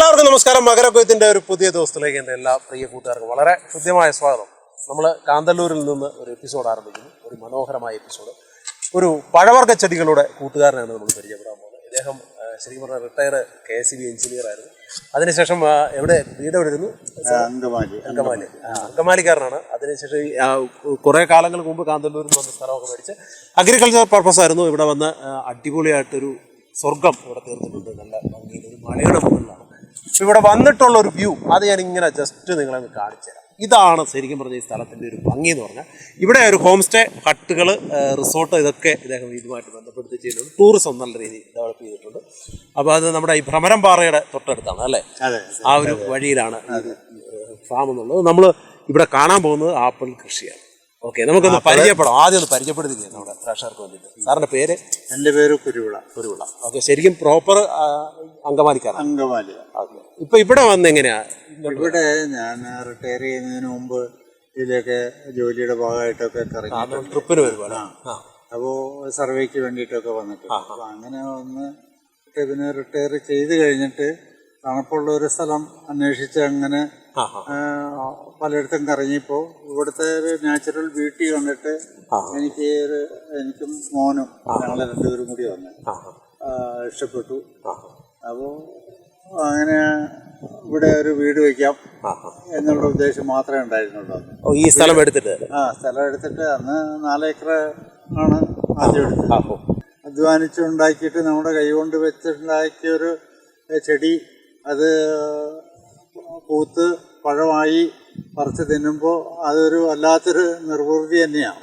എല്ലാവർക്കും നമസ്കാരം. മകരക്കൊയ്ത്തിന്റെ ഒരു പുതിയ ദിവസത്തിലേക്ക് എന്റെ എല്ലാ പ്രിയ കൂട്ടുകാർക്കും വളരെ ഹൃദ്യമായ സ്വാഗതം. നമ്മൾ കാന്തല്ലൂരിൽ നിന്ന് ഒരു എപ്പിസോഡ് ആരംഭിക്കുന്നു. ഒരു മനോഹരമായ എപ്പിസോഡ് ഒരു പഴവർഗ ചെടികളുടെ കൂട്ടുകാരനാണ് നമ്മൾ പരിചയപ്പെടാൻ പോകുന്നത്. ഇദ്ദേഹം ശരിക്കും പറഞ്ഞാൽ retire K S B engineer ആയിരുന്നു. അതിനുശേഷം എവിടെ? വീട് എവിടെ ഇരുന്നു? അങ്കമാലി അങ്കമാലി. അങ്കമാലിക്കാരനാണ്. അതിനുശേഷം കുറേ കാലങ്ങൾ മുമ്പ് കാന്തല്ലൂരിൽ വന്ന സ്ഥലമൊക്കെ മേടിച്ച് അഗ്രികൾച്ചർ പർപ്പസ് ആയിരുന്നു. ഇവിടെ വന്ന് അടിപൊളിയായിട്ടൊരു സ്വർഗം ഇവിടെ തീർത്തിട്ടുണ്ട്. നല്ല ഭംഗിയിൽ ഒരു മലയുടെ മുകളിലാണ്. ഇവിടെ വന്നിട്ടുള്ള ഒരു വ്യൂ അത് ഞാൻ ഇങ്ങനെ ജസ്റ്റ് നിങ്ങളെ കാണിച്ചു തരാം. ഇതാണ് ശരിക്കും പറഞ്ഞ ഈ സ്ഥലത്തിന്റെ ഒരു ഭംഗി എന്ന് പറഞ്ഞാൽ. ഇവിടെ ഒരു ഹോം സ്റ്റേ ഹട്ടുകൾ റിസോർട്ട് ഇതൊക്കെ ഇദ്ദേഹം ഇതുമായിട്ട് ബന്ധപ്പെടുത്തി ചെയ്യുന്നുണ്ട്. ടൂറിസം നല്ല രീതിയിൽ ഡെവലപ്പ് ചെയ്തിട്ടുണ്ട്. അപ്പോൾ അത് നമ്മുടെ ഈ ഭ്രമരം പാറയുടെ തൊട്ടടുത്താണ് അല്ലേ? ആ ഒരു വഴിയിലാണ് ഫാം എന്നുള്ളത്. നമ്മൾ ഇവിടെ കാണാൻ പോകുന്നത് ആപ്പിൾ കൃഷിയാണ്. ഓക്കെ നമുക്കൊന്ന് പരിചയപ്പെടാം. ആദ്യം ഒന്ന് പരിചയപ്പെടുത്തിക്കുക നമ്മുടെ പ്രേക്ഷകർക്ക് വേണ്ടിയിട്ട്. സാറിന്റെ പേര്? എന്റെ പേര് കുരുവിള. കുരുവിള. ഓക്കെ ശരിക്കും പ്രോപ്പർ അങ്കമാലിക്കാരാണ്. അങ്കമാലി ഓക്കെ. ഇപ്പൊ ഇവിടെ വന്ന് എങ്ങനെയാ? ഇവിടെ ഞാൻ റിട്ടയർ ചെയ്യുന്നതിന് മുമ്പ് ഇതിലൊക്കെ ജോലിയുടെ ഭാഗമായിട്ടൊക്കെ കറങ്ങി. ട്രിപ്പിന് വരുവാണ്. അപ്പോ അപ്പോൾ സർവേക്ക് വേണ്ടിയിട്ടൊക്കെ വന്നിട്ട്. അപ്പോൾ അങ്ങനെ വന്ന് പിന്നെ റിട്ടയർ ചെയ്ത് കഴിഞ്ഞിട്ട് തണുപ്പുള്ള ഒരു സ്ഥലം അന്വേഷിച്ച് അങ്ങനെ പലയിടത്തും കറങ്ങിയപ്പോൾ ഇവിടുത്തെ ഒരു നാച്ചുറൽ ബ്യൂട്ടി കണ്ടിട്ട് എനിക്ക് ഒരു എനിക്കും മോനും ഞങ്ങളെ രണ്ടുപേരും കൂടി വന്നു ഇഷ്ടപ്പെട്ടു. അപ്പോ അപ്പോൾ അങ്ങനെ ഇവിടെ ഒരു വീട് വെക്കാം എന്നുള്ള ഉദ്ദേശം മാത്രമേ ഉണ്ടായിരുന്നുള്ളൂ ഓ ഈ സ്ഥലം എടുത്തിട്ട്? ആ സ്ഥലം എടുത്തിട്ട് അന്ന് നാലേക്കർ ആണ് ആദ്യം എടുത്തത്. അധ്വാനിച്ചുണ്ടാക്കിയിട്ട് നമ്മുടെ കൈകൊണ്ട് വെച്ചുണ്ടാക്കിയ ഒരു ചെടി. അത് പൂത്ത് പഴമായി പറിച്ച് തിന്നുമ്പോൾ അതൊരു വല്ലാത്തൊരു നിർവൃതി തന്നെയാണ്.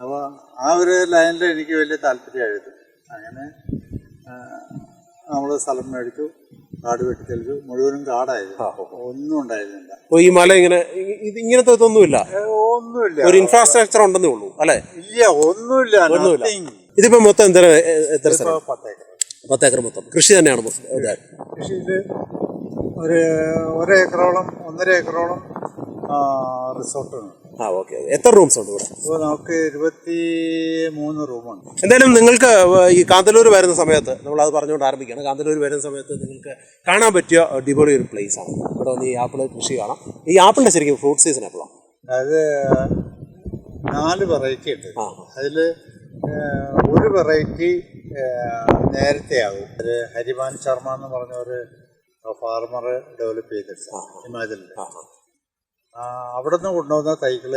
അപ്പോൾ ആ ഒരു ലൈനിൽ എനിക്ക് വലിയ താല്പര്യമായിരുന്നു. അങ്ങനെ നമ്മൾ സ്ഥലം മേടിച്ചു. കാട് വെട്ടിത്തെളിച്ചു മുഴുവനും കാടായിരുന്നു. ഒന്നും ഉണ്ടായിരുന്നില്ല. ഓ ഈ മല ഇങ്ങനെ ഇത് ഇങ്ങനത്തെ ഇതൊന്നുമില്ല? ഒന്നുമില്ല. ഒരു ഇൻഫ്രാസ്ട്രക്ചർ ഉണ്ടെന്നേ ഉള്ളൂ അല്ലെ? ഇല്ല ഒന്നുമില്ല ഒന്നുമില്ല. ഇതിപ്പോ മൊത്തം എത്ര എത്ര സ്ഥലം? പത്തേക്കർ. മൊത്തം. കൃഷി തന്നെയാണ്. കൃഷിയിൽ ഒരു ഒരേക്കറോളം ഒന്നര ഏക്കറോളം റിസോർട്ടുണ്ട്. ആ ഓക്കെ എത്ര റൂംസ് ഉണ്ട് ഇവിടെ? ഇപ്പോൾ നമുക്ക് ഇരുപത്തി മൂന്ന് റൂമുണ്ട് എന്തായാലും നിങ്ങൾക്ക് ഈ കാന്തല്ലൂർ വരുന്ന സമയത്ത് നമ്മൾ അത് പറഞ്ഞുകൊണ്ട് ആരംഭിക്കുകയാണ്. കാന്തല്ലൂർ വരുന്ന സമയത്ത് നിങ്ങൾക്ക് കാണാൻ പറ്റിയ അടിപൊളി ഒരു പ്ലേസ് ആണ്. ഇവിടെ വന്ന് ഈ ആപ്പിൾ കൃഷി കാണാം. ഈ ആപ്പിളിന്റെ ശരിക്കും ഫ്രൂട്ട് സീസൺ എപ്പോഴാണ് അതായത് നാല് വെറൈറ്റി ഉണ്ട്. ആ. അതിൽ ഒരു വെറൈറ്റി നേരത്തെ ആകും ഒരു ഹരിമാൻ ശർമ്മ എന്ന് പറഞ്ഞ ഒരു ഫാർമർ ഡെവലപ്പ് ചെയ്തിട്ടുണ്ട് ഹിമാചലിൽ. ആ ആ, അവിടെ നിന്ന് കൊണ്ടുവന്ന തൈകൾ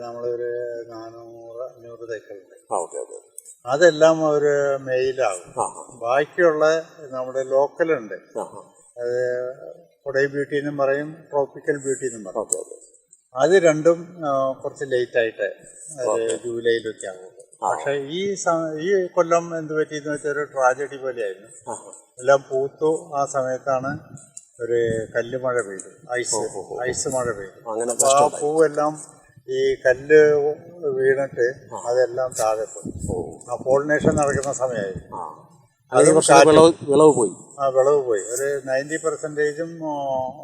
നമ്മളൊരു നാനൂറ് അഞ്ഞൂറ് തൈകളുണ്ട്. അതെല്ലാം ഒരു മെയിലാകും. ബാക്കിയുള്ള നമ്മുടെ ലോക്കലുണ്ട്. അത് കൊടൈ ബ്യൂട്ടി എന്നും പറയും ട്രോപ്പിക്കൽ ബ്യൂട്ടി എന്നും പറയും. അത് രണ്ടും കുറച്ച് ലേറ്റ് ആയിട്ട് ജൂലൈയിലൊക്കെ ആകുള്ളൂ പക്ഷെ ഈ ഈ കൊല്ലം എന്ത് പറ്റിയെന്ന് വെച്ചാൽ ഒരു ട്രാജഡി പോലെയായിരുന്നു. ആയിരുന്നു എല്ലാം പൂത്തു. ആ സമയത്താണ് ഒരു കല്ല് മഴ പെയ്തു. ഐസ് ഐസ് മഴ പെയ്തു. അങ്ങനെ ആ പൂവെല്ലാം ഈ കല്ല് വീണിട്ട് അതെല്ലാം താഴെ പോയി. ആ പോളിനേഷൻ നടക്കുന്ന സമയമായിരുന്നു വിളവ് പോയി. ആ വിളവ് പോയി. ഒരു നയന്റി പെർസെന്റേജും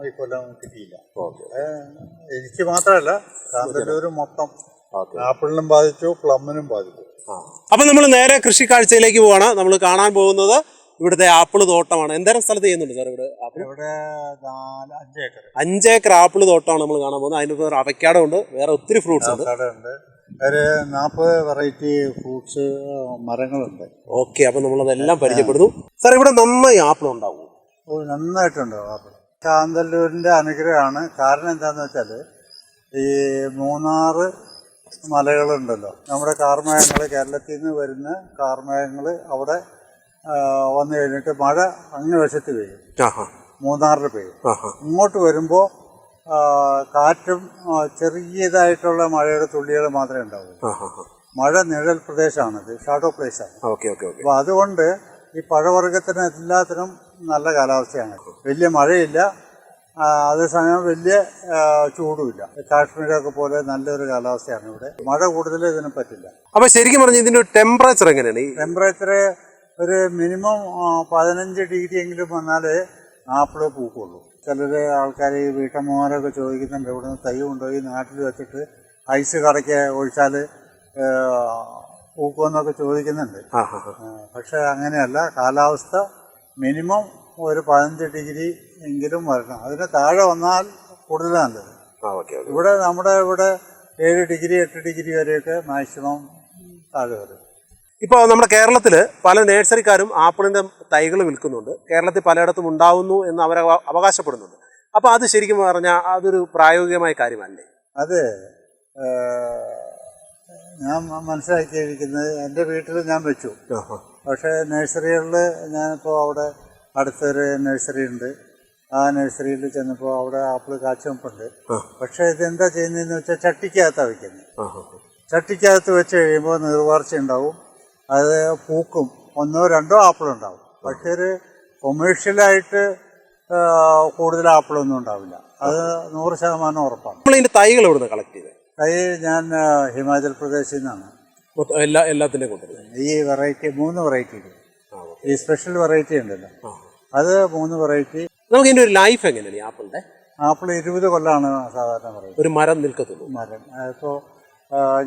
ഈ കൊല്ലം കിട്ടിയില്ല. എനിക്ക് മാത്രമല്ല കാന്തല്ലൂർ മൊത്തം ആപ്പിളിനും ബാധിച്ചു പ്ലമ്മിനും ബാധിച്ചു. അപ്പം നമ്മൾ നേരെ കൃഷി കാഴ്ചയിലേക്ക് പോവാണ്. നമ്മൾ കാണാൻ പോകുന്നത് ഇവിടുത്തെ ആപ്പിൾ തോട്ടമാണ്. എന്തേരം സ്ഥലത്ത് ചെയ്യുന്നുണ്ട് സാർ ഇവിടെ ആപ്പിൾ അഞ്ചേക്കർ ആപ്പിൾ തോട്ടമാണ് നമ്മൾ കാണാൻ പോകുന്നത്. അതിന് വേറെ അവക്കാടോ ഉണ്ട്. വേറെ ഒത്തിരി ഫ്രൂട്ട്സ് ഉണ്ട്. ഒരു നാൽപ്പത് വെറൈറ്റി ഫ്രൂട്ട്സ് മരങ്ങളുണ്ട്. ഓക്കെ അപ്പം നമ്മളതെല്ലാം പരിചയപ്പെടുന്നു. സാർ ഇവിടെ നന്നായി ആപ്പിൾ ഉണ്ടാവും. നന്നായിട്ടുണ്ടാവും നന്നായിട്ടുണ്ട് ആപ്പിൾ കാന്തല്ലൂരിന്റെ അനുഗ്രഹമാണ്. കാരണം എന്താണെന്ന് വെച്ചാൽ ഈ മൂന്നാറ് മലകളുണ്ടല്ലോ. നമ്മുടെ കാർമേഘങ്ങൾ കേരളത്തിൽ നിന്ന് വരുന്ന കാർമേഘങ്ങൾ അവിടെ വന്നു കഴിഞ്ഞിട്ട് മഴ അങ്ങ് വശത്ത് പെയ്യും. മൂന്നാറിൽ പെയ്യും. ഇങ്ങോട്ട് വരുമ്പോൾ കാറ്റും ചെറിയതായിട്ടുള്ള മഴയുടെ തുള്ളികൾ മാത്രമേ ഉണ്ടാവൂ മഴ നിഴൽ പ്രദേശമാണിത് ഷാഡോ പ്ലേസാണ് അപ്പോൾ അതുകൊണ്ട് ഈ പഴവർഗത്തിന് എല്ലാത്തിനും നല്ല കാലാവസ്ഥയാണ്. വലിയ മഴയില്ല. അതേസമയം വലിയ ചൂടുമില്ല. കാശ്മീരൊക്കെ പോലെ നല്ലൊരു കാലാവസ്ഥയാണ് ഇവിടെ. മഴ കൂടുതൽ ഇതിന് പറ്റില്ല. അപ്പൊ ശരിക്കും പറഞ്ഞ ഇതിന്റെ ടെമ്പറേച്ചർ എങ്ങനെയാണ്? ടെമ്പറേച്ചർ ഒരു മിനിമം പതിനഞ്ച് ഡിഗ്രി എങ്കിലും വന്നാലേ ആപ്പിൾ പൂക്കുള്ളൂ. ചിലർ ആൾക്കാർ ഈ വീട്ടമ്മമാരൊക്കെ ചോദിക്കുന്നുണ്ട് ഇവിടുന്ന് തൈ കൊണ്ടുപോയി നാട്ടിൽ വെച്ചിട്ട് ഐസ് കടയ്ക്ക് ഒഴിച്ചാൽ പൂക്കുമെന്നൊക്കെ ചോദിക്കുന്നുണ്ട്. പക്ഷെ അങ്ങനെയല്ല കാലാവസ്ഥ മിനിമം ഒരു പതിനഞ്ച് ഡിഗ്രി എങ്കിലും വരണം. അതിന് താഴെ വന്നാൽ കൂടുതൽ നല്ലത്. ഇവിടെ നമ്മുടെ ഇവിടെ ഏഴ് ഡിഗ്രി എട്ട് ഡിഗ്രി വരെയൊക്കെ മാക്സിമം താഴെ വരും. ഇപ്പോൾ നമ്മുടെ കേരളത്തിൽ പല നേഴ്സറിക്കാരും ആപ്പിളിന്റെ തൈകൾ വിൽക്കുന്നുണ്ട്. കേരളത്തിൽ പലയിടത്തും ഉണ്ടാവുന്നു എന്ന് അവർ അവ- അവകാശപ്പെടുന്നുണ്ട്. അപ്പോൾ അത് ശരിക്കും പറഞ്ഞാൽ അതൊരു പ്രായോഗികമായ കാര്യമല്ലേ? അത് ഞാൻ മനസ്സിലാക്കിയിരിക്കുന്നത് എന്റെ വീട്ടിൽ ഞാൻ വെച്ചു. പക്ഷേ നഴ്സറികളിൽ ഞാനിപ്പോൾ അവിടെ അടുത്തൊരു നഴ്സറി ഉണ്ട്. ആ നഴ്സറിയിൽ ചെന്നപ്പോൾ അവിടെ ആപ്പിൾ കാച്ചുവെപ്പുണ്ട്. പക്ഷേ ഇതെന്താ ചെയ്യുന്നതെന്ന് വെച്ചാൽ ചട്ടിക്കകത്താണ് വയ്ക്കുന്നത് ചട്ടിക്കകത്ത് വെച്ച് കഴിയുമ്പോൾ നീർവാർച്ച ഉണ്ടാവും. അത് പൂക്കും. ഒന്നോ രണ്ടോ ആപ്പിളുണ്ടാവും പക്ഷേ ഒരു കൊമേഴ്ഷ്യലായിട്ട് കൂടുതൽ ആപ്പിളൊന്നും ഉണ്ടാവില്ല. അത് നൂറ് ശതമാനം ഉറപ്പാണ്. നമ്മൾ ഇതിന്റെ തൈകൾ ഇവിടുന്ന് കളക്ട് ചെയ്തത് തൈ ഞാൻ ഹിമാചൽ പ്രദേശിൽ നിന്നാണ്. എല്ലാ എല്ലാത്തിന്റെ കൊണ്ടുവരുന്നത് ഈ വെറൈറ്റി മൂന്ന് വെറൈറ്റി ഈ സ്പെഷ്യൽ വെറൈറ്റി ഉണ്ടല്ലോ. അത് മൂന്ന് വെറൈറ്റി നമുക്ക് ഇതിന്റെ ഒരു ലൈഫ് എങ്ങനെയാണ് ഈ ആപ്പിളിന്റെ? ആപ്പിൾ ഇരുപത് കൊല്ലമാണ് സാധാരണ പറയുന്നത്. ഒരു മരം നിൽക്കത്തുള്ളൂ. മരം. ഇപ്പോൾ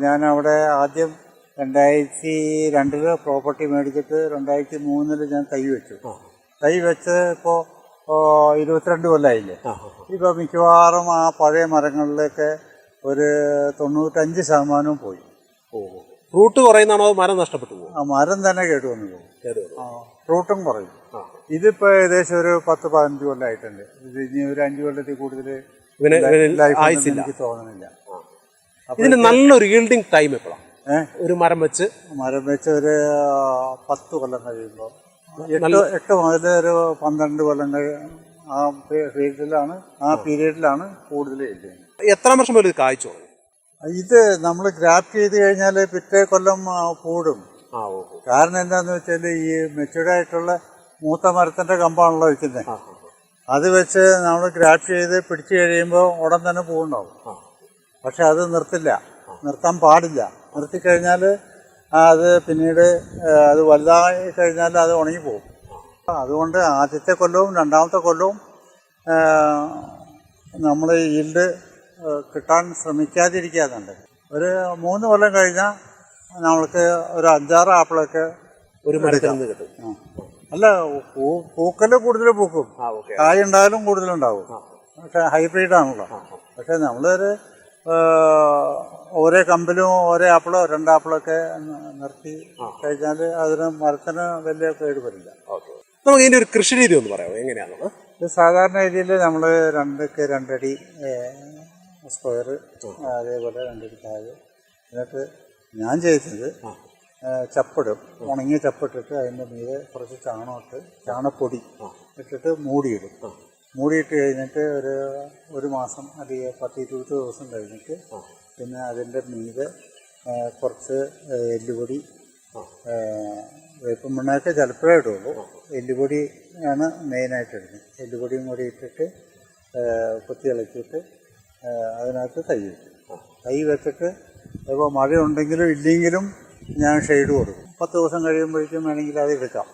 ഞാൻ അവിടെ ആദ്യം രണ്ടായിരത്തി രണ്ടിൽ പ്രോപ്പർട്ടി മേടിച്ചിട്ട് രണ്ടായിരത്തി മൂന്നിൽ ഞാൻ തൈ വെച്ചു. തൈ വെച്ച് ഇപ്പോൾ ഇരുപത്തിരണ്ട് കൊല്ലമായില്ലേ ഇപ്പോൾ മിക്കവാറും ആ പഴയ മരങ്ങളിലൊക്കെ ഒരു തൊണ്ണൂറ്റഞ്ച് ശതമാനവും പോയി. റൂട്ട് കുറയുന്നതാണോ മരം നഷ്ടപ്പെട്ടു പോകും ആ മരം തന്നെ കേട്ടു വന്നു പോകും. റൂട്ടും കുറയും. ഇതിപ്പോൾ ഏകദേശം ഒരു പത്ത് പതിനഞ്ച് കൊല്ലമായിട്ടുണ്ട് ഇത് ഇനി ഒരു അഞ്ച് കൊല്ലത്തിൽ കൂടുതൽ എനിക്ക് തോന്നുന്നില്ല ഇതിന് നല്ലൊരു ഈൽഡിങ് ടൈം എപ്പോഴാണ് ഒരു മരം വെച്ച്. മരം വെച്ച് ഒരു പത്ത് കൊല്ലം കഴിയുമ്പോൾ. എട്ട് എട്ട് മുതൽ ഒരു പന്ത്രണ്ട് കൊല്ലം ആ ഫീൽഡിലാണ് ആ പീരീഡിലാണ് കൂടുതൽ എത്ര വർഷം പോലും ഇത് കായ്ച്ചു? ഇത് നമ്മൾ ഗ്രാഫ്റ്റ് ചെയ്ത് കഴിഞ്ഞാൽ പിറ്റേ കൊല്ലം കൂടും. കാരണം എന്താന്ന് വെച്ചാൽ ഈ മെച്ചൂർഡ് ആയിട്ടുള്ള മൂത്ത മരത്തിന്റെ കമ്പാണല്ലോ വെക്കുന്നത് അത് വെച്ച് നമ്മൾ ഗ്രാഫ്റ്റ് ചെയ്ത് പിടിച്ചു കഴിയുമ്പോൾ ഉടൻ തന്നെ പൂവുണ്ടാവും. പക്ഷെ അത് നിർത്തില്ല. നിർത്താൻ പാടില്ല. നിർത്തിക്കഴിഞ്ഞാൽ അത് പിന്നീട് അത് വലുതായി കഴിഞ്ഞാൽ അത് ഉണങ്ങിപ്പോകും അതുകൊണ്ട് ആദ്യത്തെ കൊല്ലവും രണ്ടാമത്തെ കൊല്ലവും നമ്മൾ ഈൽഡ് കിട്ടാൻ ശ്രമിക്കാതിരിക്കാതുണ്ട് ഒരു മൂന്ന് കൊല്ലം കഴിഞ്ഞാൽ നമ്മൾക്ക് ഒരു അഞ്ചാറ് ആപ്പിളൊക്കെ ഒരു മരത്തിൽ കിട്ടും. അല്ല പൂ പൂക്കൽ കൂടുതൽ പൂക്കും. കായ ഉണ്ടായാലും കൂടുതലുണ്ടാവും. പക്ഷെ ഹൈബ്രിഡ് ആണല്ലോ. പക്ഷെ നമ്മളൊരു ഓരോ കമ്പിലും ഓരോ ആപ്പിളോ രണ്ടാപ്പിളൊക്കെ നിർത്തി കഴിഞ്ഞാൽ അതിന് മരത്തിന് വലിയ കേട് വരില്ല. നമുക്ക് ഇതിന്റെ ഒരു കൃഷി രീതി ഒന്ന് പറയാമോ? എങ്ങനെയാണെന്ന് ഇത് സാധാരണ രീതിയിൽ നമ്മൾ രണ്ടൊക്കെ രണ്ടടി സ്ക്വയർ അതേപോലെ രണ്ടടി താഴെ. എന്നിട്ട് ഞാൻ ചെയ്തത് ചപ്പിടും. ഉണങ്ങിയ ചപ്പിട്ടിട്ട് അതിന്റെ മീതെ കുറച്ച് ചാണകമിട്ട് ചാണപ്പൊടി ഇട്ടിട്ട് മൂടിയിടും. മൂടിയിട്ട് കഴിഞ്ഞിട്ട് ഒരു ഒരു മാസം അല്ലെങ്കിൽ പത്ത് ഇരുപത് ദിവസം കഴിഞ്ഞിട്ട് പിന്നെ അതിന്റെ മീത് കുറച്ച് എല്ലുപൊടി വേപ്പം മണ്ണൊക്കെ ചിലപ്പോഴേ ഇടുള്ളൂ. എല്ലുപൊടി ആണ് മെയിനായിട്ട് ഇടുന്നത്. എല്ലുപൊടിയും കൂടി ഇട്ടിട്ട് കുത്തി ഇളക്കിയിട്ട് അതിനകത്ത് തൈ വെക്കും. കൈ വെച്ചിട്ട് ഇപ്പോൾ മഴ ഉണ്ടെങ്കിലും ഇല്ലെങ്കിലും ഞാൻ ഷെയ്ഡ് കൊടുക്കും. പത്ത് ദിവസം കഴിയുമ്പോഴേക്കും വേണമെങ്കിൽ അത് എടുക്കാം.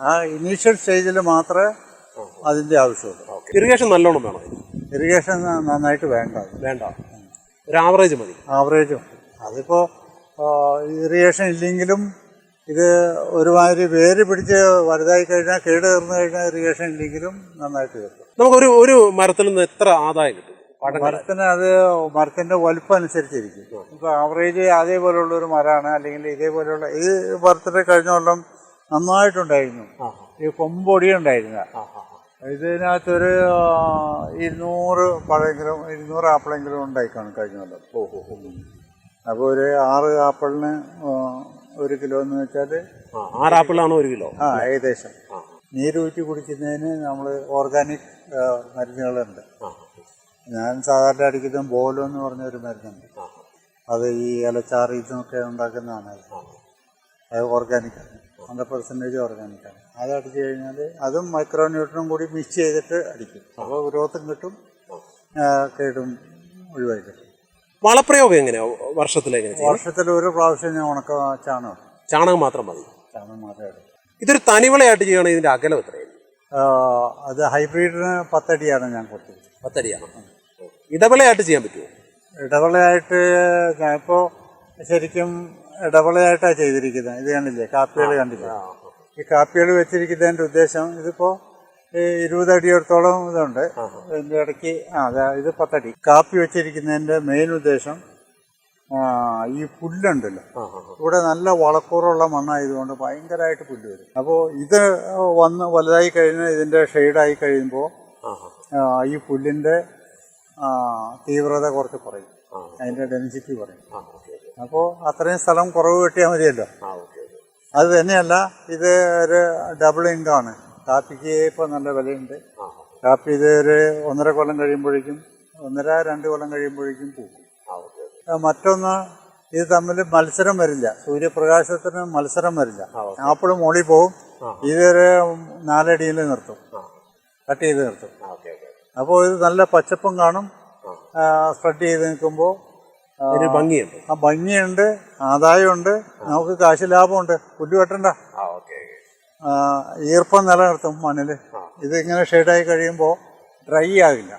ആ ഇനീഷ്യൽ സ്റ്റേജിൽ മാത്രമേ അതിന്റെ ആവശ്യമുണ്ട്. ഇറിഗേഷൻ നല്ലോണം വേണം? ഇറിഗേഷൻ നന്നായിട്ട് വേണ്ട. വേണ്ട. ഒരു ആവറേജ് മതി. ആവറേജ് അതിപ്പോ ഇറിഗേഷൻ ഇല്ലെങ്കിലും ഇത് ഒരുമാതിരി വേര് പിടിച്ച് വലുതായി കഴിഞ്ഞാൽ കേട് തീർന്നു കഴിഞ്ഞാൽ ഇറിഗേഷൻ ഇല്ലെങ്കിലും നന്നായിട്ട് കിട്ടും നമുക്കൊരു ഒരു മരത്തിൽ നിന്ന് എത്ര ആദായം കിട്ടും? മരത്തിന് അത് മരത്തിന്റെ വലുപ്പം അനുസരിച്ചിരിക്കും. ഇപ്പൊ ആവറേജ് അതേപോലെയുള്ള ഒരു മരമാണ് അല്ലെങ്കിൽ ഇതേപോലെയുള്ള ഈ മരത്തിന്റെ കഴിഞ്ഞ കൊല്ലം നന്നായിട്ടുണ്ടായിരുന്നു. ഈ കൊമ്പൊടി ഉണ്ടായിരുന്ന ഇതിനകത്തൊരു ഇരുന്നൂറ് പഴമെങ്കിലും ഇരുന്നൂറ് ആപ്പിളെങ്കിലും ഉണ്ടായിക്കാണും കഴിഞ്ഞ കൊല്ലം. അപ്പോൾ ഒരു ആറ് ആപ്പിളിന് ഒരു കിലോ എന്ന് വെച്ചാൽ ആറ് ആപ്പിളാണോ ഒരു കിലോ? ആ ഏകദേശം. നീരൂറ്റി കുടിക്കുന്നതിന് നമ്മൾ ഓർഗാനിക് മരുന്നുകളുണ്ട്. ഞാൻ സാധാരണ അടിക്കുന്ന ബോലോ എന്ന് പറഞ്ഞ ഒരു മരുന്നുണ്ട്. അത് ഈ ഇലച്ചാറിൽ നിന്നൊക്കെ ഉണ്ടാക്കുന്നതാണ്. അത് ഓർഗാനിക്കാണ് ഹൺഡ്രഡ് പെർസെന്റേജ് ഓർഗാനിക്കാണ് അത് അടിച്ചു കഴിഞ്ഞാൽ അതും മൈക്രോ ന്യൂട്രനും കൂടി മിക്സ് ചെയ്തിട്ട് അടിക്കും. അപ്പോൾ ഗ്രോത്തും കിട്ടും കേടും ഒഴിവായി കിട്ടും. വളപ്രയോഗം എങ്ങനെയാ? വർഷത്തിൽ എങ്ങനെ വർഷത്തിൽ ഒരു പ്രാവശ്യം ഞാൻ ഉണക്ക ചാണകം ചാണകം മാത്രം മതി. ചാണകം മാത്രമേ ഇതൊരു തനിവിളയായിട്ട് ചെയ്യണമെങ്കിൽ ഇതിന്റെ അകലം എത്രയാണ് അത് ഹൈബ്രിഡിന് പത്തടിയാണ് ഞാൻ കൊടുത്തത്. പത്തടിയാണ്? ഇടവിളയായിട്ട് ചെയ്യാൻ പറ്റുമോ? ഇടവിളയായിട്ട് ഞാനിപ്പോൾ ശരിക്കും ഇടവിളയായിട്ടാണ് ചെയ്തിരിക്കുന്നത് ഇത് കണ്ടില്ലേ? കാപ്പികൾ കണ്ടില്ലേ? ഈ കാപ്പികൾ വെച്ചിരിക്കുന്നതിന്റെ ഉദ്ദേശം ഇതിപ്പോൾ ഈ ഇരുപത് അടിയോടത്തോളം ഇതുണ്ട് ഇതിന്റെ ഇടയ്ക്ക് ആ അതെ ഇത് പത്തടി. കാപ്പി വെച്ചിരിക്കുന്നതിന്റെ മെയിൻ ഉദ്ദേശം ഈ പുല്ലുണ്ടല്ലോ. ഇവിടെ നല്ല വളക്കൂറുള്ള മണ്ണായതുകൊണ്ട് ഭയങ്കരമായിട്ട് പുല്ല് വരും. അപ്പോൾ ഇത് വന്ന് വലുതായി കഴിഞ്ഞ് ഇതിന്റെ ഷെയ്ഡായി കഴിയുമ്പോൾ ഈ പുല്ലിന്റെ തീവ്രത കുറച്ച് കുറയും. അതിന്റെ ഡെൻസിറ്റി കുറയും. അപ്പോൾ അത്രയും സ്ഥലം കുറവ് കിട്ടിയാൽ മതിയല്ലോ. അത് തന്നെയല്ല ഇത് ഒരു ഡബിൾ ഇൻകമാണ് കാപ്പിക്ക് ഇപ്പോൾ നല്ല വിലയുണ്ട്. കാപ്പി ഇത് ഒരു ഒന്നര കൊല്ലം കഴിയുമ്പോഴേക്കും ഒന്നര രണ്ട് കൊല്ലം കഴിയുമ്പോഴേക്കും പൂക്കും. മറ്റൊന്ന് ഇത് തമ്മിൽ മത്സരം വരില്ല. സൂര്യപ്രകാശത്തിന് മത്സരം വരില്ല. മോളി ആപ്പിൾ മുകളിൽ പോവും. ഇതൊരു നാലടിയിൽ നിർത്തും. കട്ട് ചെയ്ത് നിർത്തും. അപ്പോൾ ഇത് നല്ല പച്ചപ്പും കാണും. സ്പ്രെഡ് ചെയ്ത് നിൽക്കുമ്പോൾ ഒരു ഭംഗിയുണ്ട്. ആ ഭംഗിയുണ്ട് ആദായമുണ്ട് നമുക്ക് കാശ് ലാഭമുണ്ട്. പുല്ല് വെട്ടണ്ട. ഈർപ്പം നിലനിർത്തും മണ്ണിൽ. ഇതിങ്ങനെ ഷെയ്ഡായി കഴിയുമ്പോൾ ഡ്രൈ ആകില്ല.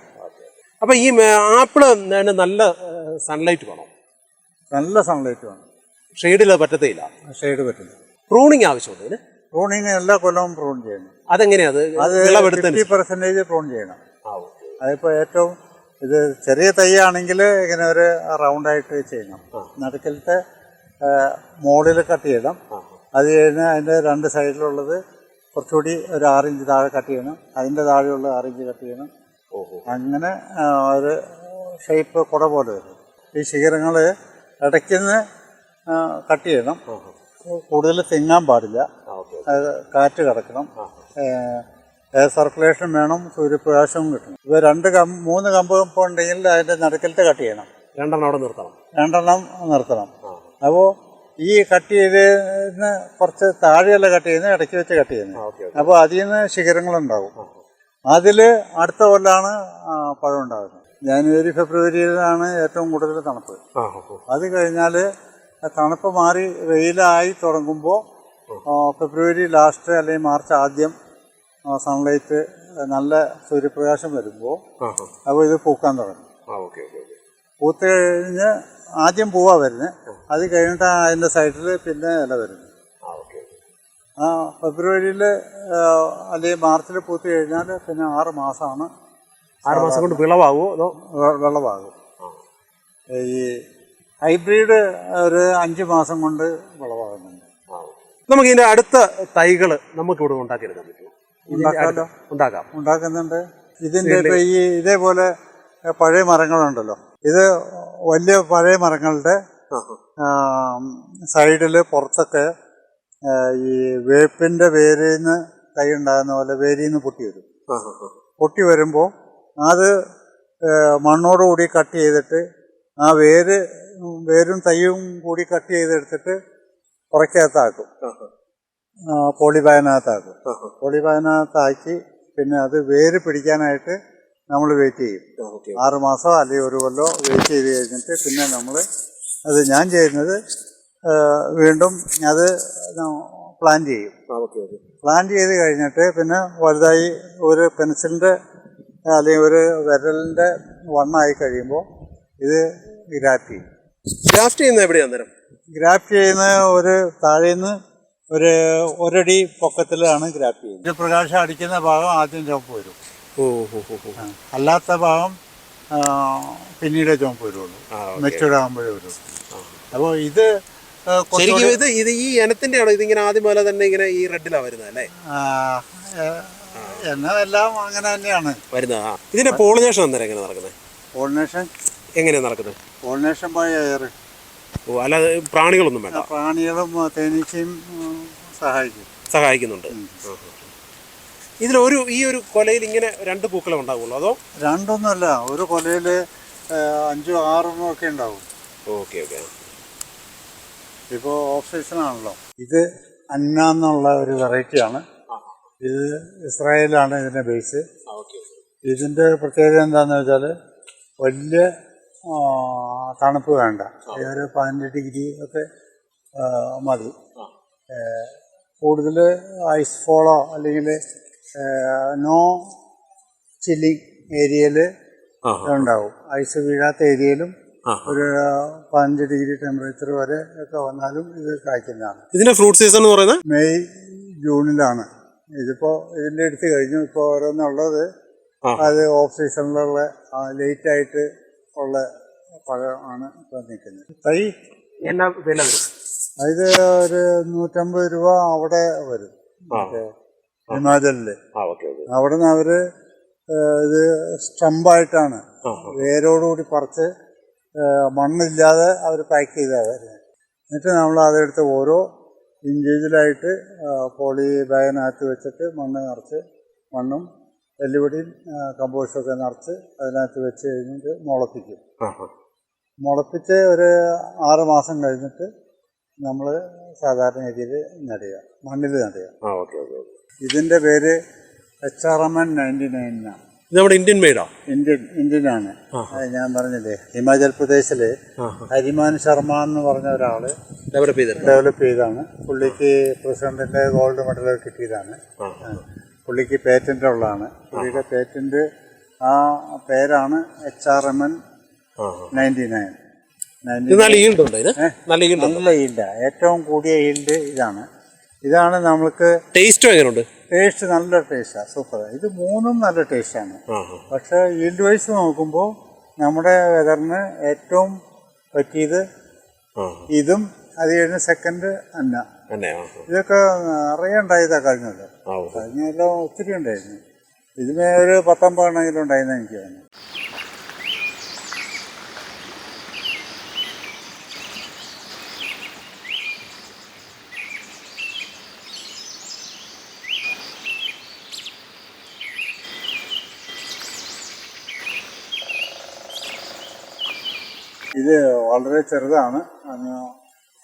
അപ്പൊ ഈ ആപ്പിൾ നല്ല സൺലൈറ്റ് വേണം? നല്ല സൺലൈറ്റ് വേണം. ഷെയ്ഡിൽ പറ്റത്തില്ല ഷെയ്ഡ് പറ്റില്ല. പ്രൂണിങ് ആവശ്യമുണ്ട് ഇതിന്? പ്രൂണിങ് എല്ലാ കൊല്ലവും പ്രൂൺ ചെയ്യണം. അതെങ്ങനെയാ? അത് ഫിഫ്റ്റി പെർസെന്റേജ് പ്രൂൺ ചെയ്യണം. അതിപ്പോൾ ഏറ്റവും ഇത് ചെറിയ തൈയാണെങ്കിൽ ഇങ്ങനെ ഒരു റൗണ്ടായിട്ട് ചെയ്യണം. നടുക്കലത്തെ മോളിൽ കട്ട് ചെയ്യണം. അത് കഴിഞ്ഞ് അതിന്റെ രണ്ട് സൈഡിലുള്ളത് കുറച്ചുകൂടി ഒരു ആറിഞ്ച് താഴെ കട്ട് ചെയ്യണം. അതിന്റെ താഴെയുള്ള ആറിഞ്ച് കട്ട് ചെയ്യണം. അങ്ങനെ ഒരു ഷേപ്പ് കുട പോലെ വരും. ഈ ശിഖരങ്ങൾ ഇടയ്ക്കുന്ന് കട്ട് ചെയ്യണം. കൂടുതൽ തിങ്ങാൻ പാടില്ല. കാറ്റ് കിടക്കണം. സർക്കുലേഷൻ വേണം സൂര്യപ്രകാശവും കിട്ടണം. ഇപ്പോൾ രണ്ട് കം മൂന്ന് കമ്പ് ഉണ്ടെങ്കിൽ അതിന്റെ നടുക്കലത്തെ കട്ട് ചെയ്യണം. രണ്ടെണ്ണം അവിടെ നിർത്തണം. രണ്ടെണ്ണം നിർത്തണം. അപ്പോൾ ഈ കട്ട് ചെയ്തതിന് കുറച്ച് താഴെയല്ല കട്ട് ചെയ്യുന്നത് ഇടയ്ക്ക് വെച്ച് കട്ട് ചെയ്യുന്നത് അപ്പോൾ അതിൽ നിന്ന് ശിഖരങ്ങളുണ്ടാവും. അതിൽ അടുത്ത കൊല്ലാണ് പഴം ഉണ്ടാകുന്നത് ജാനുവരി ഫെബ്രുവരിയിലാണ് ഏറ്റവും കൂടുതൽ തണുപ്പ്. അത് കഴിഞ്ഞാൽ തണുപ്പ് മാറി വെയിലായി തുടങ്ങുമ്പോൾ ഫെബ്രുവരി ലാസ്റ്റ് അല്ലെങ്കിൽ മാർച്ച് ആദ്യം സൺലൈറ്റ് നല്ല സൂര്യപ്രകാശം വരുമ്പോൾ അപ്പോൾ ഇത് പൂക്കാൻ തുടങ്ങും. പൂത്ത് കഴിഞ്ഞ് ആദ്യം പൂവാ വരുന്നത് അത് കഴിഞ്ഞിട്ട് അതിന്റെ സൈഡിൽ പിന്നെ ഇല വരുന്നു. ആ ഫെബ്രുവരിയിൽ അല്ലെങ്കിൽ മാർച്ചിൽ പൂത്ത് കഴിഞ്ഞാൽ പിന്നെ ആറ് മാസമാണ് ആറ് മാസം കൊണ്ട് വിളവാകുമോ അതോ? വെ- ഈ ഹൈബ്രിഡ് ഒരു അഞ്ച് മാസം കൊണ്ട് വിളവാകുന്നുണ്ട്. നമുക്കിതിന്റെ അടുത്ത തൈകൾ നമുക്ക് ഇവിടെ ഉണ്ടാക്കിയെടുക്കാൻ പറ്റുമോ? ഉണ്ടാക്കാമല്ലോ. ഉണ്ടാക്കാം. ഉണ്ടാക്കുന്നുണ്ട്. ഇതിന്റെ ഇപ്പൊ ഈ ഇതേപോലെ പഴയ മരങ്ങളുണ്ടല്ലോ. ഇത് വലിയ പഴയ മരങ്ങളുടെ സൈഡിൽ പുറത്തൊക്കെ ഈ വേപ്പിന്റെ വേരിൽ നിന്ന് കൈ ഉണ്ടാകുന്ന പോലെ വേരിൽ നിന്ന് പൊട്ടി വരും. പൊട്ടി വരുമ്പോൾ അത് മണ്ണോടുകൂടി കട്ട് ചെയ്തിട്ട് ആ വേര് വേരും തൈയും കൂടി കട്ട് ചെയ്തെടുത്തിട്ട് പുറക്കകത്താക്കും ആ, പോളിബാഗിനകത്താക്കും പോളിബാഗിനകത്താക്കി പിന്നെ അത് വേര് പിടിക്കാനായിട്ട് നമ്മൾ വെയിറ്റ് ചെയ്യും. ആ ആറ് മാസമോ അല്ലെങ്കിൽ ഒരു കൊല്ലോ വെയിറ്റ് ചെയ്ത് കഴിഞ്ഞിട്ട് പിന്നെ നമ്മൾ അത് ഞാൻ ചെയ്യുന്നത് വീണ്ടും അത് പ്ലാൻ ചെയ്യും. പ്ലാൻ ചെയ്ത് കഴിഞ്ഞിട്ട് പിന്നെ വലുതായി ഒരു പെൻസിലിന്റെ അല്ലെങ്കിൽ ഒരു വിരലിന്റെ വണ്ണമായി കഴിയുമ്പോൾ ഇത് ഗ്രാഫ്റ്റ് ചെയ്യും. ഗ്രാഫ്റ്റ് ചെയ്യുന്നത് എവിടെയാണ് അന്നേരം? ഗ്രാഫ്റ്റ് ചെയ്യുന്ന ഒരു താഴേന്ന് ഒരു ഒരടി പൊക്കത്തിലാണ് ഗ്രാപ്പ് ചെയ്യുന്നത്. പ്രകാശം അടിക്കുന്ന ഭാഗം ആദ്യം ചുവപ്പ് വരും. ഓ. അല്ലാത്ത ഭാഗം പിന്നീട് ചുവപ്പ് വരുള്ളൂ. മെച്ചൂരാകുമ്പോഴേ വരും അപ്പോൾ ഇത് ശരിക്കും ഇത് ഇത് ഈ ഇനത്തിന്റെ ആണോ? ഇതിങ്ങനെ ആദ്യം പോലെ തന്നെ ഇങ്ങനെ ഈ റെഡിലാണ് വരുന്നത് അല്ലേ? എന്നതെല്ലാം അങ്ങനെ തന്നെയാണ്. വരുന്നത് ആ. ഇതിന്റെ പോളിനേഷൻ അന്നേരം എങ്ങനെ നടക്കുന്നത്? പോളിനേഷൻ? എങ്ങനെയാ നടക്കുന്നത്? പോളിനേഷൻ ബൈ എയർ ഓ അല്ലാതെ പ്രാണികളൊന്നും വേണ്ട. പ്രാണികളും തേനീച്ചയും സഹായിക്കും. സഹായിക്കുന്നുണ്ട്. ഇതിൽ ഒരു ഈ ഒരു കൊലയിൽ ഇങ്ങനെ രണ്ട് പൂക്കളെ ഉണ്ടാവുള്ളൂ അതോ? രണ്ടൊന്നുമല്ല ഒരു കൊലയിൽ അഞ്ചോ ആറെണ്ണം ഒക്കെ ഉണ്ടാവും. Okay okay. ഇപ്പോൾ ഓഫ് സീസണാണല്ലോ ഇത് അന്ന എന്നുള്ള ഒരു വെറൈറ്റിയാണ്. ഇത് ഇസ്രായേലാണ് ഇതിന്റെ ബേസ്. ഇതിന്റെ പ്രത്യേകത എന്താണെന്ന് വെച്ചാൽ വലിയ തണുപ്പ് വേണ്ട. ഒരു പതിനഞ്ച് ഡിഗ്രി ഒക്കെ മതി. കൂടുതൽ ഐസ് ഫോളോ അല്ലെങ്കിൽ നോ ചില്ലിങ് ഏരിയയിൽ ഉണ്ടാവും. ഐസ് വീഴാത്ത ഏരിയയിലും ഒരു പതിനഞ്ച് ഡിഗ്രി ടെമ്പറേച്ചർ വരെ ഒക്കെ വന്നാലും ഇത് കായ്ക്കുന്നതാണ്. ഇതിന്റെ ഫ്രൂട്ട് സീസൺ എന്ന് പറയുന്നത്? മെയ് ജൂണിലാണ്. ഇതിപ്പോ ഇതിന്റെ അടുത്ത് കഴിഞ്ഞു. ഇപ്പോ ഓരോന്നുള്ളത് അത് ഓഫ് സീസണിലുള്ള ലേറ്റ് ആയിട്ട് ഉള്ള പഴമാണ് തന്നിരിക്കുന്നത് നിൽക്കുന്നത് തൈ? എന്നാ വില വരും? ഇത് ഒരു നൂറ്റമ്പത് രൂപ അവിടെ വരും. മറ്റേ ഹിമാചലിൽ. ആ ഓക്കെ ഓക്കെ. അവിടെ നിന്ന് അവർ ഏഹ്, ഇത് സ്റ്റമ്പായിട്ടാണ് ആ വേരോടുകൂടി പറിച്ച് ഏഹ്, മണ്ണില്ലാതെ അവർ പാക്ക് ചെയ്താണ് വരുന്നത് എന്നിട്ട് നമ്മൾ അതെടുത്ത് ഓരോ ഇൻഡിവിജ്വലായിട്ട് പോളി ബാഗിനകത്ത് വെച്ചിട്ട് മണ്ണ് നിറച്ച് മണ്ണും എല്ലുപൊടിയും കമ്പോസ്റ്റൊക്കെ നിറച്ച് അതിനകത്ത് വെച്ച് കഴിഞ്ഞിട്ട് മുളപ്പിക്കും. ആ ആ. മുളപ്പിച്ച് ഒരു ആറ് മാസം കഴിഞ്ഞിട്ട് നമ്മൾ സാധാരണ രീതിയിൽ നടുക മണ്ണിൽ നടുക. ആ ഓക്കെ ഓക്കെ ഓക്കെ. ഇതിന്റെ പേര് H R M N ninety നയനാണ് ഇത് നമ്മുടെ ഇന്ത്യൻ മെയ്ഡാ? ഇന്ത്യൻ ഇന്ത്യൻ ആണ് ഞാൻ പറഞ്ഞില്ലേ ഹിമാചൽ പ്രദേശിൽ ഹരിമാൻ ശർമ്മ എന്ന് പറഞ്ഞ ഒരാൾ ഡെവലപ്പ് ചെയ്തിട്ടുണ്ട്. ഡെവലപ്പ് ചെയ്താണ്. പുള്ളിക്ക് പ്രസിഡന്റിന്റെ ഗോൾഡ് മെഡൽ കിട്ടിയതാണ്. പുള്ളിക്ക് പേറ്റന്റ് ഉള്ളതാണ്. പുള്ളിയുടെ പേറ്റന്റ് ആ പേരാണ് H R M N ninety nine ഇത് നല്ല ഈൽഡ് ഉണ്ട് ഇതിന്? നല്ല ഈൽഡ് ഉണ്ട്? നല്ല ഈൽഡ് ഏറ്റവും കൂടിയ ഈൽഡ് ഇതാണ്. ഇതാണ് നമ്മൾക്ക് ടേസ്റ്റ് എങ്ങനെയുണ്ട്? ടേസ്റ്റ് നല്ല ടേസ്റ്റാണ് സൂപ്പർ ഇത് മൂന്നും നല്ല ടേസ്റ്റാണ് പക്ഷെ ഈൽഡ് വൈസ് നോക്കുമ്പോൾ നമ്മുടെ വെതറിന് ഏറ്റവും പറ്റിയത് ഇതും അത് കഴിഞ്ഞ് സെക്കൻഡ് അന്ന. ഇതൊക്കെ നിറയെ ഉണ്ടായതാ കഴിഞ്ഞത്. കഴിഞ്ഞെല്ലാം ഒത്തിരി ഉണ്ടായിരുന്നു. ഇതിന് ഒരു പത്തൊമ്പതെണ്ണെങ്കിലും ഉണ്ടായിരുന്നു എനിക്ക് തോന്നുന്നു. ഇത് വളരെ ചെറുതാണ്. അങ്ങ്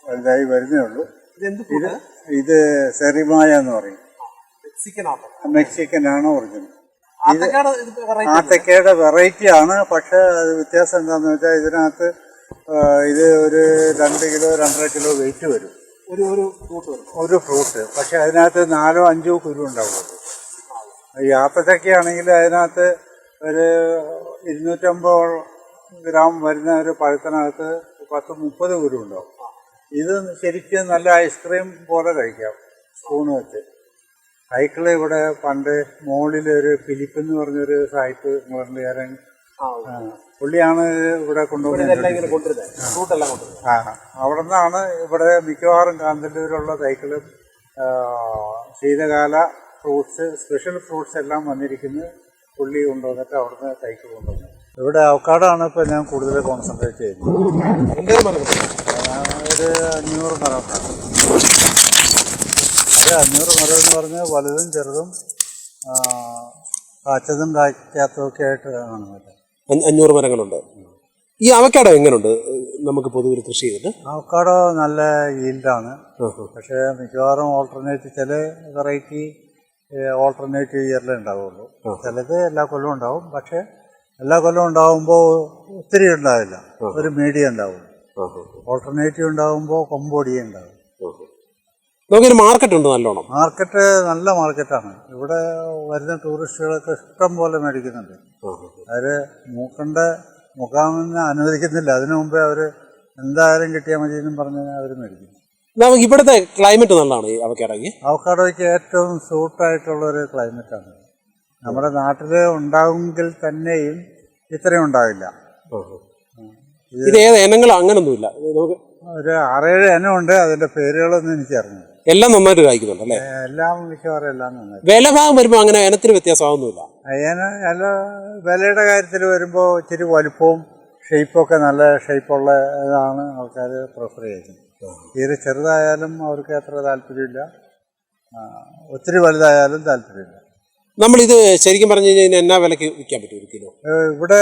വലുതായി വരുന്നേ ഉള്ളൂ. ഇത് ഇത് സെറിമായ എന്ന് പറയും. മെക്സിക്കൻ ആണ് ഒറിജിനൽ. ആത്തക്കയുടെ വെറൈറ്റി ആണ് പക്ഷെ അത് വ്യത്യാസം എന്താണെന്ന് വെച്ചാൽ ഇതിനകത്ത് ഇത് ഒരു രണ്ട് കിലോ രണ്ടര കിലോ വെയിറ്റ് വരും. ഒരു ഒരു ഫ്രൂട്ട് വരും. ഒരു ഫ്രൂട്ട് പക്ഷെ അതിനകത്ത് നാലോ അഞ്ചോ കുരു ഉണ്ടാവുള്ളൂ. ഈ ആത്തച്ചക്കയാണെങ്കിൽ അതിനകത്ത് ഒരു ഇരുന്നൂറ്റമ്പത് ഗ്രാം വരുന്ന ഒരു പഴത്തിനകത്ത് പത്ത് മുപ്പത് കുരു ഉണ്ടാവും. ഇത് ശരിക്കും നല്ല ഐസ്ക്രീം പോലെ കഴിക്കാം സ്പൂണ് വെച്ച്. സൈക്കിൾ ഇവിടെ പണ്ട് മുകളിലൊരു ഫിലിപ്പ് എന്ന് പറഞ്ഞൊരു സായിപ്പ് ആ, പുള്ളിയാണ് ഇവിടെ കൊണ്ടുപോകുന്നത് ആ അവിടെ നിന്നാണ് ഇവിടെ മിക്കവാറും കാന്തല്ലൂരുള്ള സൈക്കിളും ശീതകാല ഫ്രൂട്ട്സ് സ്പെഷ്യൽ ഫ്രൂട്ട്സ് എല്ലാം വന്നിരിക്കുന്നത് പുള്ളി കൊണ്ടുവന്നിട്ട് അവിടുന്ന് സൈക്കിൾ കൊണ്ടുവന്നത് ഇവിടെ അവക്കാടാണ് ഇപ്പോൾ ഞാൻ കൂടുതൽ കോൺസെൻട്രേറ്റ് ചെയ്യുന്നത്. ഒരു അഞ്ഞൂറ് മരം അത് അഞ്ഞൂറ് മരം എന്ന് പറഞ്ഞാൽ വലുതും ചെറുതും കാച്ചതും കായ്ക്കാത്തതൊക്കെ ആയിട്ട് കാണുന്നത്. അഞ്ഞൂറ് മരങ്ങളുണ്ട്. ഈ അവക്കാടോ എങ്ങനെയുണ്ട് നമുക്ക് പൊതുവിൽ കൃഷി ചെയ്തിട്ട്. അവക്കാടോ നല്ല ഈൽഡാണ്. പക്ഷേ മിക്കവാറും ഓൾട്ടർനേറ്റ് ചില വെറൈറ്റി ഓൾട്ടർനേറ്റ് ഇയറിലേ ഉണ്ടാവുള്ളൂ. ചിലത് എല്ലാ കൊല്ലവും ഉണ്ടാവും. പക്ഷേ എല്ലാ കൊല്ലവും ഉണ്ടാവുമ്പോൾ ഒത്തിരി ഉണ്ടാവില്ല. ഒരു മീഡിയം ഉണ്ടാവും. ഓൾട്ടർനേറ്റീവ് ഉണ്ടാവുമ്പോൾ കൊമ്പോടിയും ഉണ്ടാവും. നമുക്കൊരു മാർക്കറ്റ് ഉണ്ട് നല്ലോണം. മാർക്കറ്റ് നല്ല മാർക്കറ്റാണ് ഇവിടെ വരുന്ന ടൂറിസ്റ്റുകളൊക്കെ ഇഷ്ടം പോലെ മേടിക്കുന്നുണ്ട്. അവർ മൂക്കണ്ട മുഖാമെന്ന് അനുവദിക്കുന്നില്ല. അതിനു മുമ്പേ അവർ എന്തായാലും കിട്ടിയാൽ മതി എന്നും പറഞ്ഞ് അവർ മേടിക്കും. ഇവിടുത്തെ ക്ലൈമറ്റ് നല്ലതാണ് അവക്കാടോയ്ക്ക്? അവക്കാടോയ്ക്ക് ഏറ്റവും സൂട്ടായിട്ടുള്ള ഒരു ക്ലൈമറ്റാണ് നമ്മുടെ നാട്ടിൽ ഉണ്ടാവുമെങ്കിൽ തന്നെയും ഇത്രയും ഉണ്ടാവില്ല. ഇത് ഏത് ഇനങ്ങൾ അങ്ങനൊന്നുമില്ല. ഇത് നമുക്ക് ഒരു ആറേഴ് ഇനമുണ്ട്. അതിന്റെ പേരുകളൊന്നും എനിക്കറിഞ്ഞു എല്ലാം നന്നായിട്ട് കായ്ക്കുന്നുണ്ട് അല്ലേ? എല്ലാം മിക്കവാറും എല്ലാം നന്നായി. വില ഭാഗം വരുമ്പോൾ അങ്ങനെ ഇനത്തിന് വ്യത്യാസമാവുന്നില്ല അതിന് നല്ല വിലയുടെ കാര്യത്തിൽ വരുമ്പോൾ ഇച്ചിരി വലുപ്പവും ഷേപ്പൊക്കെ നല്ല ഷേപ്പുള്ള ഇതാണ് ആൾക്കാർ പ്രിഫർ ചെയ്യുന്നത്. തീരെ ചെറുതായാലും അവർക്ക് അത്ര താല്പര്യമില്ല. ഒത്തിരി വലുതായാലും താല്പര്യമില്ല. നമ്മളിത് ശരിക്കും പറഞ്ഞു കഴിഞ്ഞാൽ എന്നാ വിലക്ക് വിൽക്കാൻ പറ്റും ഒരു കിലോ? ഇവിടെ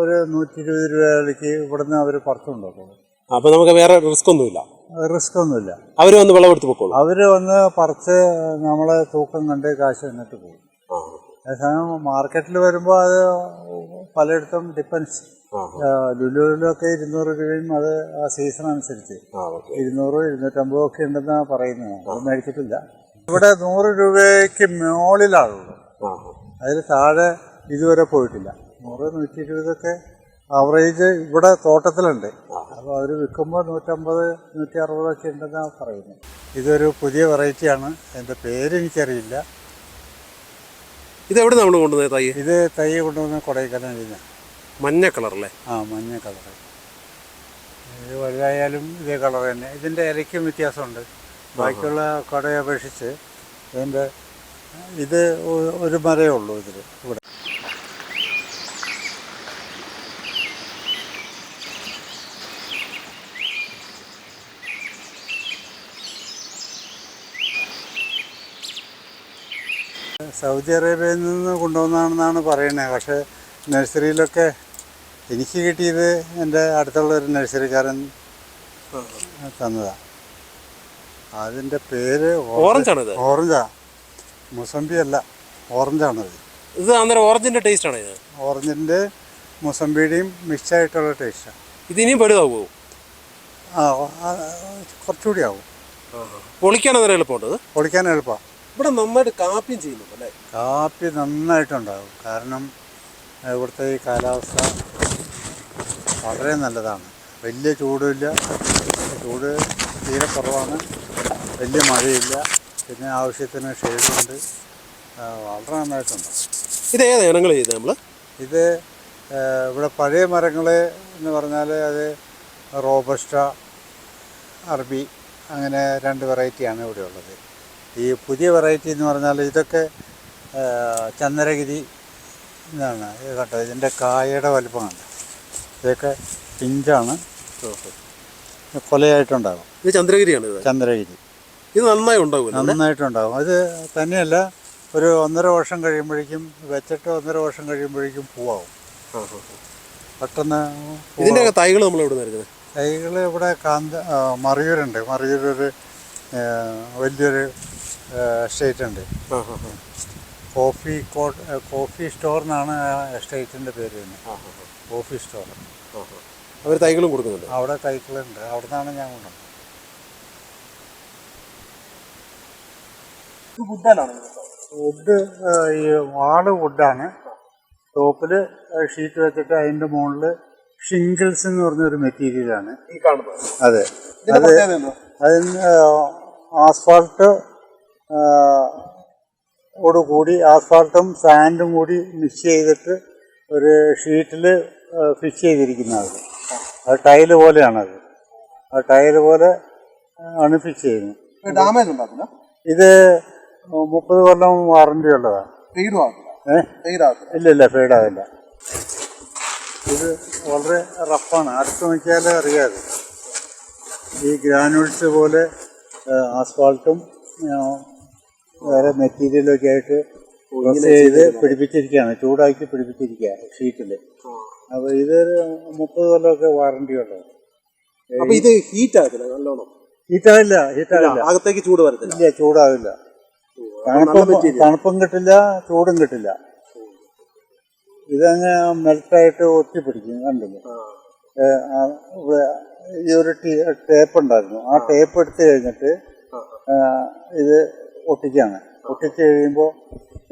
ഒരു നൂറ്റി ഇരുപത് രൂപ വിലക്ക് ഇവിടുന്ന് അവർ പറിച്ചുകൊണ്ടുപോകും അപ്പൊ നമുക്ക് വേറെ റിസ്ക് ഒന്നുമില്ല. റിസ്ക് ഒന്നുമില്ല. അവർ വന്ന് വിളവെടുത്ത് പൊക്കോളൂ. അവർ വന്ന് പറിച്ച് നമ്മളെ തൂക്കം കണ്ട് കാശ് തന്നിട്ട് പോകും. അതേസമയം മാർക്കറ്റിൽ വരുമ്പോൾ അത് പലയിടത്തും ഡിപ്പെൻസ് ലുലൂരിലൊക്കെ ലുലുവിലൊക്കെ ഇരുന്നൂറ് രൂപയും അത് ആ സീസൺ അനുസരിച്ച്. ഇരുന്നൂറ് ഇരുന്നൂറ്റമ്പതും ഒക്കെ ഉണ്ടെന്നാണ് പറയുന്നത്. അത് മേടിച്ചിട്ടില്ല. ഇവിടെ നൂറ് രൂപയ്ക്ക് മുകളിലാണുള്ളൂ അതിൽ താഴെ ഇതുവരെ പോയിട്ടില്ല. നൂറ് നൂറ്റി ഇരുപതൊക്കെ ആവറേജ് ഇവിടെ തോട്ടത്തിലുണ്ട്. അപ്പോൾ അവർ വിൽക്കുമ്പോൾ നൂറ്റമ്പത് നൂറ്റി അറുപതൊക്കെ ഉണ്ടെന്നാണ് പറയുന്നത് ഇതൊരു പുതിയ വെറൈറ്റിയാണ് എന്റെ പേര് എനിക്കറിയില്ല. ഇത് എവിടെ നമ്മൾ കൊണ്ടുവന്നത് തൈ? ഇത് തൈ കൊണ്ടുവന്ന കൊടൈക്കനാലിൽ നിന്ന്. മഞ്ഞ കളറല്ലേ ആ മഞ്ഞ കളർ ഇത് വലുതായാലും ഇതേ കളർ തന്നെ. ഇതിന്റെ ഇലയ്ക്കും വ്യത്യാസമുണ്ട്. ബാക്കിയുള്ള കടയെ അപേക്ഷിച്ച് ഇതിന്റെ ഇത് ഒരു മരേ ഉള്ളൂ ഇതിൽ ഇവിടെ. സൗദി അറേബ്യയിൽ നിന്ന് കൊണ്ടുവന്നാണെന്നാണ് പറയുന്നത്. പക്ഷേ നഴ്സറിയിലൊക്കെ എനിക്ക് കിട്ടിയത് എന്റെ അടുത്തുള്ള ഒരു നഴ്സറിക്കാരൻ തന്നതാണ് അതിന്റെ പേര് ഓറഞ്ച് ആണിത്? ഓറഞ്ചാ. മുസംബി അല്ല ഓറഞ്ചാണത്. ഇത് അന്നേരം ഓറഞ്ചിന്റെ ടേസ്റ്റ് ആണ് ഇത്? ഓറഞ്ചിന്റെ മുസംബിയുടെയും മിക്സ് ആയിട്ടുള്ള ടേസ്റ്റാണ് ഇത് ഇനിയും വലുതാവുമോ ആ കുറച്ചുകൂടി ആവും. പൊളിക്കാൻ അന്നേരം എളുപ്പമുണ്ട് ഇത്? പൊളിക്കാൻ എളുപ്പമാണ് ഇവിടെ നന്നായിട്ട് കാപ്പിയും ചെയ്യുന്നുണ്ട് അല്ലേ? കാപ്പി നന്നായിട്ടുണ്ടാകും കാരണം ഇവിടുത്തെ ഈ കാലാവസ്ഥ വളരെ നല്ലതാണ്. വലിയ ചൂടില്ല ചൂട് തീരെ കുറവാണ്. വലിയ മഴയില്ല. പിന്നെ ആവശ്യത്തിന് ഷെയ്ഡുണ്ട്. വളരെ നന്നായിട്ടുണ്ട്. ഇത് ഏതാ ഇനങ്ങൾ ചെയ്തത് നമ്മൾ ഇത് ഇവിടെ പഴയ മരങ്ങൾ എന്ന് പറഞ്ഞാൽ അത് റോബസ്റ്റ അറബി അങ്ങനെ രണ്ട് വെറൈറ്റിയാണ് ഇവിടെ ഉള്ളത്. ഈ പുതിയ വെറൈറ്റി എന്ന് പറഞ്ഞാൽ ഇതൊക്കെ ചന്ദ്രഗിരി ഇതാണ് ഇത് കണ്ടോ? ഇതിന്റെ കായയുടെ വലിപ്പം കണ്ടോ ഇതൊക്കെ പിഞ്ചാണ്. കൊലയായിട്ടുണ്ടാകും ഇത് ചന്ദ്രഗിരിയാണ് ചന്ദ്രഗിരി. ഇത് നന്നായി ഉണ്ടാവും നന്നായിട്ടുണ്ടാവും. നന്നായിട്ടുണ്ടാകും അത് തന്നെയല്ല ഒരു ഒന്നര വർഷം കഴിയുമ്പോഴേക്കും വെച്ചിട്ട് ഒന്നര വർഷം കഴിയുമ്പോഴേക്കും പൂവാകും ആ. പെട്ടെന്ന് ഇതിന്റെ ഒക്കെ തൈകൾ നമ്മൾ എവിടെ നിൽക്കുന്നത് തൈകൾ ഇവിടെ കാന്ത മറിയൂരുണ്ട്. മറിയൂരൊരു വലിയൊരു എസ്റ്റേറ്റ് ഉണ്ട്. കോഫി കോട്ട് കോഫി സ്റ്റോർ എന്നാണ് ആ എസ്റ്റേറ്റിന്റെ പേര് തന്നെ. Coffee store. അവർ തൈകളും കൊടുക്കുന്നുണ്ട്? അവിടെ തൈകളുണ്ട്. അവിടെ നിന്നാണ് ഞാൻ കൊണ്ടുവന്നത്. വുഡ് ഈ വാൾ വുഡാണ് ടോപ്പിൽ ഷീറ്റ് വെച്ചിട്ട് അതിന്റെ മുകളിൽ ഷിംഗിൾസ് എന്ന് പറഞ്ഞൊരു മെറ്റീരിയലാണ് ഈ കാണുന്നത്. അതെ. അത്? അതിന് ആസ്ഫാൾട്ട് ഓട് കൂടി ആസ്ഫാൾട്ടും സാൻഡും കൂടി മിക്സ് ചെയ്തിട്ട് ഒരു ഷീറ്റിൽ ഫിക്സ് ചെയ്തിരിക്കുന്നത് അത് ടൈൽ പോലെയാണത് ആ ടൈൽ പോലെ ആണ് ഫിക്സ് ചെയ്യുന്നത്. ഡാമേജ് ഉണ്ടാക്കില്ല ഇത് മുപ്പത് കൊല്ലം വാറണ്ടി ഉള്ളതാണ് ഫെയ്ഡും ആകില്ല ഏ? ഫെയ്ഡ് ആകില്ല ഇല്ല ഇല്ല ഫെയ്ഡാവില്ല ഇത് വളരെ റഫാണ് അടുത്ത് നോക്കിയാലേ അറിയാതെ ഈ ഗ്രാനുൾസ് പോലെ ആസ്ഫാൾട്ടും വേറെ മെറ്റീരിയലൊക്കെ ആയിട്ട് ചെയ്ത് പിടിപ്പിച്ചിരിക്കുകയാണ്. ചൂടാക്കി പിടിപ്പിച്ചിരിക്കുകയാണ് ഷീറ്റിൽ അപ്പോൾ ഇതൊരു മുപ്പത് കൊല്ലമൊക്കെ വാറണ്ടി ഉള്ളത്. അപ്പൊ ഇത് ഹീറ്റ് ആകില്ല നല്ലോണം? ഹീറ്റാവില്ല ഹീറ്റാവില്ല അകത്തേക്ക് ചൂട് വരത്തില്ല. ഇല്ല ചൂടാവില്ല. തണുപ്പും തണുപ്പും കിട്ടില്ല ചൂടും കിട്ടില്ല. ഇതങ്ങ് മെൽട്ടായിട്ട് ഒറ്റ പിടിക്കും കണ്ടില്ല ഈ ഒരു ടേപ്പ് ഉണ്ടായിരുന്നു. ആ ടേപ്പ് എടുത്തു കഴിഞ്ഞിട്ട് ഇത് ഒട്ടിക്കാണ് ഒട്ടിച്ച് കഴിയുമ്പോൾ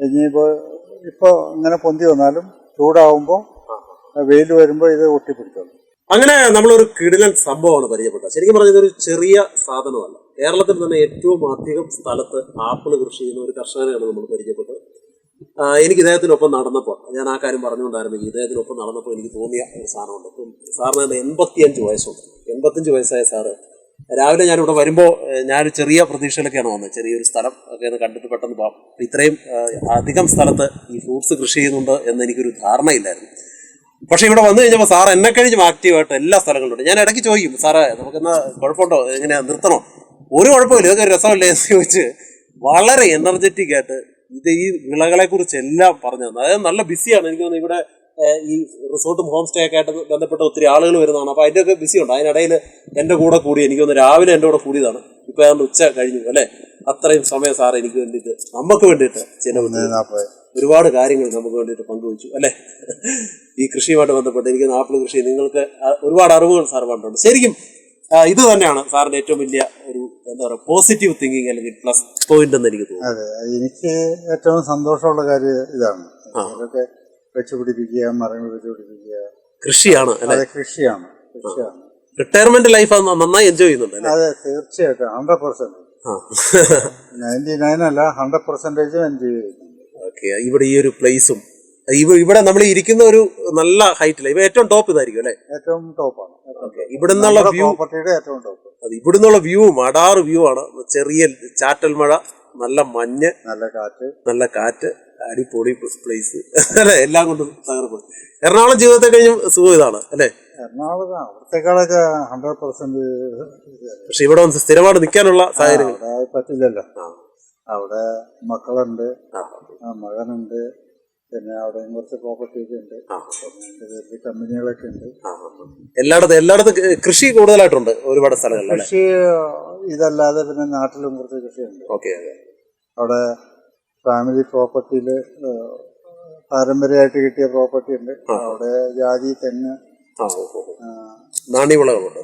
ഇനിയിപ്പോൾ ഇപ്പോൾ ഇങ്ങനെ പൊന്തി വന്നാലും ചൂടാവുമ്പോൾ വെയിൽ വരുമ്പോൾ ഇത് ഒട്ടിപ്പിടിച്ചോളും. അങ്ങനെ നമ്മളൊരു കിടിലൻ സംഭവമാണ് പരിചയപ്പെട്ടത്. ശരിക്കും പറഞ്ഞത് ഒരു ചെറിയ സാധനമല്ല. കേരളത്തിൽ തന്നെ ഏറ്റവും അധികം സ്ഥലത്ത് ആപ്പിൾ കൃഷി ചെയ്യുന്ന ഒരു കർഷകനെയാണ് നമ്മൾ പരിചയപ്പെട്ടത്. എനിക്ക് ഇദ്ദേഹത്തിനൊപ്പം നടന്നപ്പോൾ ഞാൻ ആ കാര്യം പറഞ്ഞുകൊണ്ടായിരുന്നു ഇദ്ദേഹത്തിനൊപ്പം നടന്നപ്പോൾ എനിക്ക് തോന്നിയ ഒരു സാധനമുണ്ട്. ഇപ്പം സാറിന് എൺപത്തിയഞ്ച് വയസ്സുണ്ട്. എൺപത്തഞ്ച് വയസ്സായ സാറ്. രാവിലെ ഞാനിവിടെ വരുമ്പോൾ ഞാൻ ചെറിയ പ്രതീക്ഷയിലൊക്കെയാണ് വന്നത്. ചെറിയൊരു സ്ഥലം ഒക്കെ ഒന്ന് കണ്ടിട്ട് പെട്ടെന്ന് പോകാം. ഇത്രയും അധികം സ്ഥലത്ത് ഈ ഫ്രൂട്ട്സ് കൃഷി ചെയ്യുന്നുണ്ട് എന്ന് എനിക്കൊരു ധാരണയില്ലായിരുന്നു. പക്ഷേ ഇവിടെ വന്നു കഴിഞ്ഞപ്പോൾ സാർ എന്നെ കഴിഞ്ഞും ആക്റ്റീവായിട്ട് എല്ലാ സ്ഥലങ്ങളിലുണ്ട് ഞാൻ ഇടയ്ക്ക് ചോദിക്കും സാറേ നമുക്കെന്നാ കുഴപ്പമുണ്ടോ? എങ്ങനെയാ? നിർത്തണോ? ഒരു കുഴപ്പമില്ല. ഇതൊക്കെ രസമല്ലേ എന്ന് ചോദിച്ച് വളരെ എനർജറ്റിക് ആയിട്ട് ഇത് ഈ വിളകളെ കുറിച്ച് എല്ലാം പറഞ്ഞു തന്നെ. അതായത് നല്ല ബിസിയാണ് എനിക്ക് തോന്നുന്നു ഇവിടെ ഈ റിസോർട്ടും ഹോം സ്റ്റേ ഒക്കെ ആയിട്ട് ബന്ധപ്പെട്ട ഒത്തിരി ആളുകൾ വരുന്നതാണ്. അപ്പോൾ അതിന്റെയൊക്കെ ബിസി ഉണ്ട്. അതിനിടയിൽ എന്റെ കൂടെ കൂടി എനിക്ക് തോന്നുന്നു രാവിലെ എന്റെ കൂടെ കൂടിയതാണ്. ഇപ്പോൾ ഞാൻ ഉച്ച കഴിഞ്ഞു അല്ലേ? അത്രയും സമയം സാർ എനിക്ക് വേണ്ടിയിട്ട് നമുക്ക് വേണ്ടിയിട്ട് ചിലവ് ഒരുപാട് കാര്യങ്ങൾ നമുക്ക് വേണ്ടിയിട്ട് പങ്കുവച്ചു അല്ലേ? ഈ കൃഷിയുമായിട്ട് ബന്ധപ്പെട്ട് എനിക്ക് ആപ്പിൾ കൃഷി നിങ്ങൾക്ക് ഒരുപാട് അറിവുകൾ സാർ പറഞ്ഞിട്ടുണ്ട് ശരിക്കും ഇത് തന്നെയാണ് സാറിന്റെ ഏറ്റവും വലിയ എന്താ പറയുക പോസിറ്റീവ് തിങ്കിങ് അല്ലെങ്കിൽ പ്ലസ് പോയിന്റ് എന്ന് എനിക്ക് തോന്നുന്നു. അതെ എനിക്ക് ഏറ്റവും സന്തോഷമുള്ള കാര്യം ഇതാണ്. അതൊക്കെ വെച്ചുപിടിപ്പിക്കുക മരങ്ങൾ വെച്ചുപിടിപ്പിക്കുക. കൃഷിയാണ് അത് കൃഷിയാണ് കൃഷിയാണ്. റിട്ടയർമെന്റ് ലൈഫ് നന്നായി എൻജോയ് ചെയ്യുന്നുണ്ട് അതെ തീർച്ചയായിട്ടും ഹൺഡ്രഡ് പെർസെന്റ് നയന്റി നയൻ അല്ല ഹൺഡ്രഡ് പെർസെന്റേജ് എൻജോയ് ചെയ്യുന്നുണ്ട്. ഓക്കെ ഇവിടെ ഈ ഒരു പ്ലേസും ഇവിടെ നമ്മൾ ഇരിക്കുന്ന ഒരു നല്ല ഹൈറ്റില്ല ഇവ ഏറ്റവും ടോപ്പ് ഇതായിരിക്കും അല്ലേ? ഏറ്റവും ടോപ്പാണ് ഇവിടെ നിന്നുള്ള വ്യൂ പ്രോപ്പർട്ടിയുടെ ഏറ്റവും ടോപ്പ് അത് ഇവിടെ നിന്നുള്ള വ്യൂവും അടാറ് വ്യൂ ആണ്. ചെറിയ ചാറ്റൽ മഴ നല്ല മഞ്ഞ് നല്ല കാറ്റ്. നല്ല കാറ്റ് അടിപൊളി പ്ലേസ് അല്ലെ? എല്ലാം കൊണ്ടും തകർപ്പ് എറണാകുളം ജീവിതത്തെ കഴിഞ്ഞും സുഖം ഇതാണ് അല്ലെ? എറണാകുളം അവിടത്തേക്കാളൊക്കെ ഹൺഡ്രഡ് പെർസെന്റ് പക്ഷെ ഇവിടെ വന്ന് സ്ഥിരമായിട്ട് നിൽക്കാനുള്ള സാഹചര്യം പറ്റില്ലല്ലോ. അവിടെ മക്കളുണ്ട് മകനുണ്ട് പിന്നെ അവിടെയും കുറച്ച് പ്രോപ്പർട്ടി ഒക്കെ ഉണ്ട്. വലിയ കമ്പനികളൊക്കെ ഉണ്ട്. എല്ലായിടത്തും എല്ലായിടത്തും കൃഷി കൂടുതലായിട്ടുണ്ട് ഒരുപാട് സ്ഥലങ്ങളിൽ കൃഷി ഇതല്ലാതെ പിന്നെ നാട്ടിലും കുറച്ച് കൃഷിയുണ്ട്. ഓക്കെ അവിടെ ഫാമിലി പ്രോപ്പർട്ടിയിൽ പാരമ്പര്യമായിട്ട് കിട്ടിയ പ്രോപ്പർട്ടി ഉണ്ട്. അവിടെ ജാതി തെങ്ങ് നാണ്യവിളകളുണ്ട്?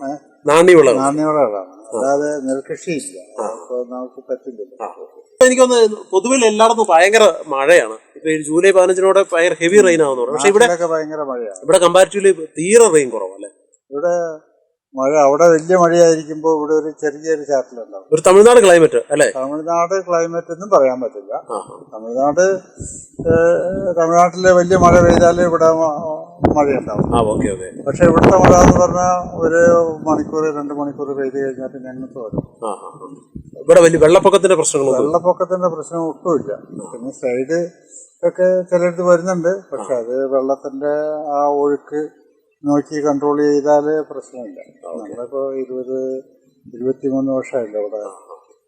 നാണ്യവിളകൾ നാണ്യവിളകളാണ്. അല്ലാതെ നെൽകൃഷിയില്ല. അപ്പോൾ നമുക്ക്. ഇപ്പൊ എനിക്കൊന്ന് പൊതുവിൽ എല്ലായിടത്തും ഭയങ്കര മഴയാണ്. ഇപ്പൊ ഈ ജൂലൈ പതിനഞ്ചിനോടെ ഭയങ്കര ഹെവി റെയിൻ ആവുന്നു പക്ഷെ ഇവിടെ ഭയങ്കര മഴയാണ്. ഇവിടെ കമ്പാരിറ്റീവ്ലി തീരെ റെയിൻ കുറവല്ലേ? ഇവിടെ മഴ അവിടെ വലിയ മഴയായിരിക്കുമ്പോൾ ഇവിടെ ഒരു ചെറിയ ഒരു ചാറ്റൽ ചാറ്റലുണ്ടാവും ഒരു തമിഴ്നാട് ക്ലൈമറ്റ് അല്ലേ? തമിഴ്നാട് ക്ലൈമറ്റ് ഒന്നും പറയാൻ പറ്റില്ല. തമിഴ്നാട് തമിഴ്നാട്ടിലെ വലിയ മഴ പെയ്താലേ ഇവിടെ മഴ മഴയുണ്ടാവും. പക്ഷെ ഇവിടുത്തെ മഴ എന്ന് പറഞ്ഞാൽ ഒരു മണിക്കൂർ രണ്ട് മണിക്കൂർ പെയ്ത് കഴിഞ്ഞാൽ പിന്നെ അങ്ങ് തോരും. ആ ആ, ആ. ഇവിടെ വലിയ വെള്ളപ്പൊക്കത്തിന്റെ പ്രശ്നങ്ങളൊന്നും വെള്ളപ്പൊക്കത്തിന്റെ പ്രശ്നം ഒട്ടുമില്ല. പിന്നെ സൈഡ് ഒക്കെ ചിലയിടത്ത് വരുന്നുണ്ട്. പക്ഷെ അത് വെള്ളത്തിന്റെ ആ ഒഴുക്ക് നോക്കി കൺട്രോൾ ചെയ്താൽ പ്രശ്നമില്ല. നമ്മളിപ്പോ ഇരുപത് ഇരുപത്തിമൂന്ന് വർഷമായില്ല ഇവിടെ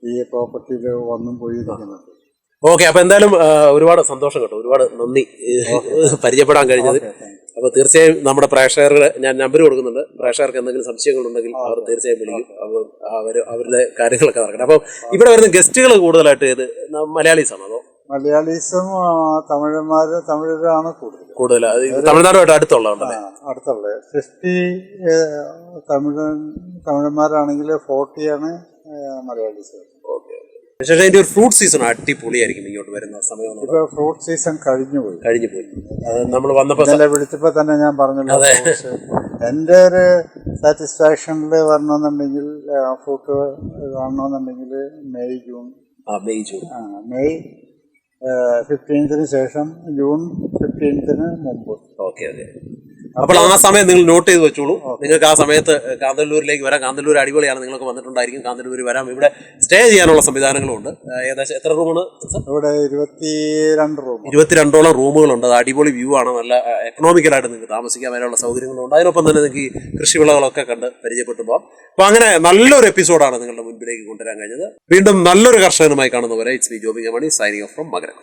ഈ പ്രോപ്പർട്ടിയിൽ വന്നും പോയി ഇരിക്കുന്നുണ്ട് ഓക്കെ അപ്പൊ എന്തായാലും ഒരുപാട് സന്തോഷം കേട്ടോ. ഒരുപാട് നന്ദി പരിചയപ്പെടാൻ കഴിഞ്ഞത് അപ്പൊ തീർച്ചയായും നമ്മുടെ പ്രേക്ഷകരുടെ ഞാൻ നമ്പർ കൊടുക്കുന്നുണ്ട്. പ്രേക്ഷകർക്ക് എന്തെങ്കിലും സംശയങ്ങളുണ്ടെങ്കിൽ അവർ തീർച്ചയായും വിളിക്കും. അപ്പോൾ അവർ അവരുടെ കാര്യങ്ങളൊക്കെ നടക്കട്ടെ. അപ്പോൾ ഇവിടെ വരുന്ന ഗസ്റ്റുകൾ കൂടുതലായിട്ട് ഏത്? ന- മലയാളീസ് ആണോ അതോ? മലയാളീസും തമിഴന്മാര് തമിഴരാണ് കൂടുതൽ. കൂടുതൽ തമിഴ്നാടുമായിട്ട് അടുത്തുള്ള. അടുത്തുള്ള ഫിഫ്റ്റി തമിഴ് തമിഴന്മാരാണെങ്കിൽ ഫോർട്ടിയാണ് മലയാളീസ് പക്ഷേ അതിന്റെ ഒരു ഫ്രൂട്ട് സീസൺ അടിപൊളിയായിരിക്കും ഇങ്ങോട്ട് വരുന്ന സമയം ഇപ്പൊ ഫ്രൂട്ട് സീസൺ കഴിഞ്ഞു പോയി. കഴിഞ്ഞു പോയി നമ്മൾ വന്നപ്പോൾ ഇന്നലെ വിളിച്ചപ്പോ തന്നെ ഞാൻ പറഞ്ഞു fruits. എന്റെ ഒരു സാറ്റിസ്ഫാക്ഷനിൽ വരണമെന്നുണ്ടെങ്കിൽ ഫ്രൂട്ട് കാണണമെന്നുണ്ടെങ്കിൽ മെയ് ജൂൺ. ആ മെയ് ജൂൺ. ആ, മെയ് ഫിഫ്റ്റീൻത്തിന് ശേഷം ജൂൺ ഫിഫ്റ്റീൻത്തിന് മുമ്പ്. Okay okay. അപ്പോൾ ആ സമയം നിങ്ങൾ നോട്ട് ചെയ്ത് വെച്ചോളൂ. നിങ്ങൾക്ക് ആ സമയത്ത് കാന്തല്ലൂരിലേക്ക് വരാം. കാന്തല്ലൂർ അടിപൊളിയാണ്. നിങ്ങൾക്ക് വന്നിട്ടുണ്ടായിരിക്കും. കാന്തല്ലൂർ വരാം. ഇവിടെ സ്റ്റേ ചെയ്യാനുള്ള സംവിധാനങ്ങളും ഉണ്ട് ഏകദേശം എത്ര റൂമാണ് ഇവിടെ ഇരുപത്തിരണ്ട് റൂം ഇരുപത്തിരണ്ടോളം റൂമുകളുണ്ട്. അത് അടിപൊളി വ്യൂ ആണ്. നല്ല എക്കണോമിക്കലായിട്ട് നിങ്ങൾക്ക് താമസിക്കാൻ വരാനുള്ള സൗകര്യങ്ങളുണ്ട്. അതിനൊപ്പം തന്നെ നിങ്ങൾക്ക് ഈ കൃഷിവിളകളൊക്കെ കണ്ട് പരിചയപ്പെട്ടു പോകാം അപ്പോൾ അങ്ങനെ നല്ലൊരു എപ്പിസോഡാണ് നിങ്ങളുടെ മുൻപിലേക്ക് കൊണ്ടുവരാൻ കഴിഞ്ഞത്. വീണ്ടും നല്ലൊരു കർഷകനുമായി കാണുന്നവരെ it's me Jobin Mani signing off from Makaram